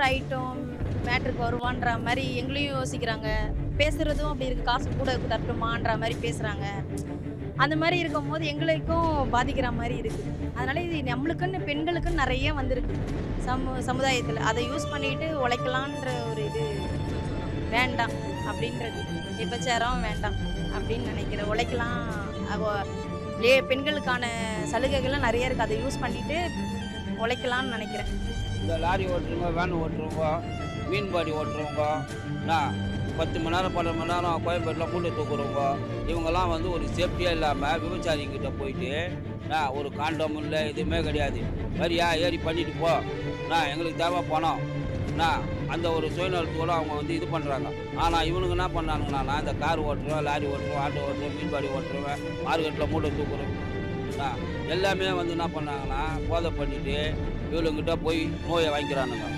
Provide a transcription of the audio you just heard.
ஒரு ஐட்டம் மேட்ருக்கு வருவான்ற மாதிரி எங்களையும் யோசிக்கிறாங்க. பேசுகிறதும் அப்படி இருக்குது காசு கூட தட்டுமான்ற மாதிரி பேசுகிறாங்க அந்த மாதிரி இருக்கும்போது எங்களுக்கும் பாதிக்கிற மாதிரி இருக்குது அதனால் இது நம்மளுக்குன்னு பெண்களுக்குன்னு நிறைய வந்திருக்கு. சமு சமுதாயத்தில். அதை யூஸ் பண்ணிட்டு உழைக்கலான்ற ஒரு இது வேண்டாம். அப்படின்றது. விபச்சாரம் வேண்டாம். அப்படின்னு நினைக்கிறேன். உழைக்கலாம். லே பெண்களுக்கான சலுகைகள்லாம் நிறைய இருக்குது அதை யூஸ் பண்ணிட்டு உழைக்கலாம்னு நினைக்கிறேன். இந்த லாரி ஓட்டுறவங்க வேன் ஓட்டுறவங்க மீன்பாடி ஓட்டுறவங்க நான் பத்து மணி நேரம் பன்னெண்டு மணி நேரம் கோயம்பேட்டில் மூட்டை தூக்குறவங்க இவங்கெல்லாம் வந்து ஒரு சேஃப்டியாக இல்லாமல் விபச்சாரிங்கிட்ட போயிட்டு நான் ஒரு காண்டம் இல்லை எதுவுமே கிடையாது. வரியா ஏறி பண்ணிட்டு போ. நான் எங்களுக்கு தேவை பணம். நான் அந்த ஒரு சுயநலத்தோடு அவங்க வந்து இது பண்ணுறாங்க ஆனால் இவனுங்க என்ன பண்ணானுங்கன்னா நான் இந்த கார் ஓட்டுறேன் லாரி ஓட்டுறேன் ஆட்டோ ஓட்டுறேன் மீன்பாடி ஓட்டுறேன் மார்க்கெட்டில் மூட்டை தூக்குறேன். நான் எல்லாமே வந்து என்ன பண்ணாங்கன்னா போதை பண்ணிட்டு இவளுங்கிட்ட போய் நோயை வாங்கிக்கிறானுங்க.